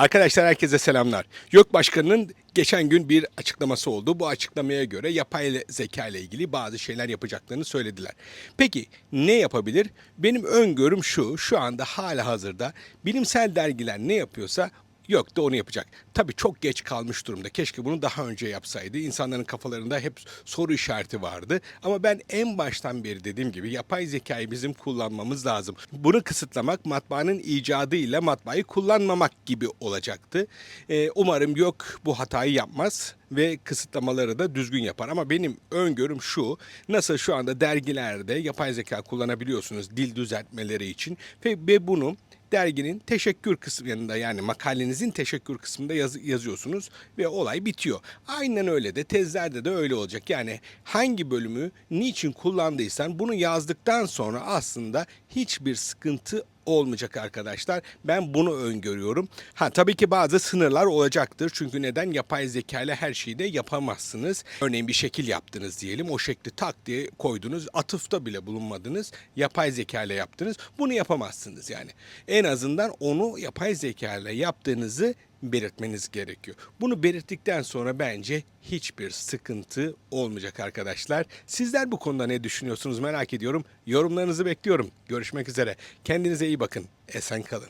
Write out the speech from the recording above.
Arkadaşlar herkese selamlar. YÖK Başkanı'nın geçen gün bir açıklaması oldu. Bu açıklamaya göre yapay zeka ile ilgili bazı şeyler yapacaklarını söylediler. Peki ne yapabilir? Benim öngörüm şu, şu anda hala hazırda bilimsel dergiler ne yapıyorsa Yok da onu yapacak. Tabii çok geç kalmış durumda. Keşke bunu daha önce yapsaydı. İnsanların kafalarında hep soru işareti vardı. Ama ben en baştan beri dediğim gibi yapay zekayı bizim kullanmamız lazım. Bunu kısıtlamak matbaanın icadıyla matbaayı kullanmamak gibi olacaktı. Ee, umarım yok bu hatayı yapmaz ve kısıtlamaları da düzgün yapar. Ama benim öngörüm şu, nasıl şu anda dergilerde yapay zeka kullanabiliyorsunuz dil düzeltmeleri için ve, ve bunu derginin teşekkür kısmında yani makalenizin teşekkür kısmında yaz- yazıyorsunuz ve olay bitiyor. Aynen öyle de tezlerde de öyle olacak. Yani hangi bölümü niçin kullandıysan bunu yazdıktan sonra aslında hiçbir sıkıntı olmayacak arkadaşlar. Ben bunu öngörüyorum. Ha tabii ki bazı sınırlar olacaktır. Çünkü neden yapay zeka ile her şeyi de yapamazsınız. Örneğin bir şekil yaptınız diyelim. O şekli tak diye koydunuz. Atıfta bile bulunmadınız. Yapay zeka ile yaptınız. Bunu yapamazsınız yani. En azından onu yapay zeka ile yaptığınızı belirtmeniz gerekiyor. Bunu belirttikten sonra bence hiçbir sıkıntı olmayacak arkadaşlar. Sizler bu konuda ne düşünüyorsunuz merak ediyorum. Yorumlarınızı bekliyorum. Görüşmek üzere. Kendinize iyi bakın. Esen kalın.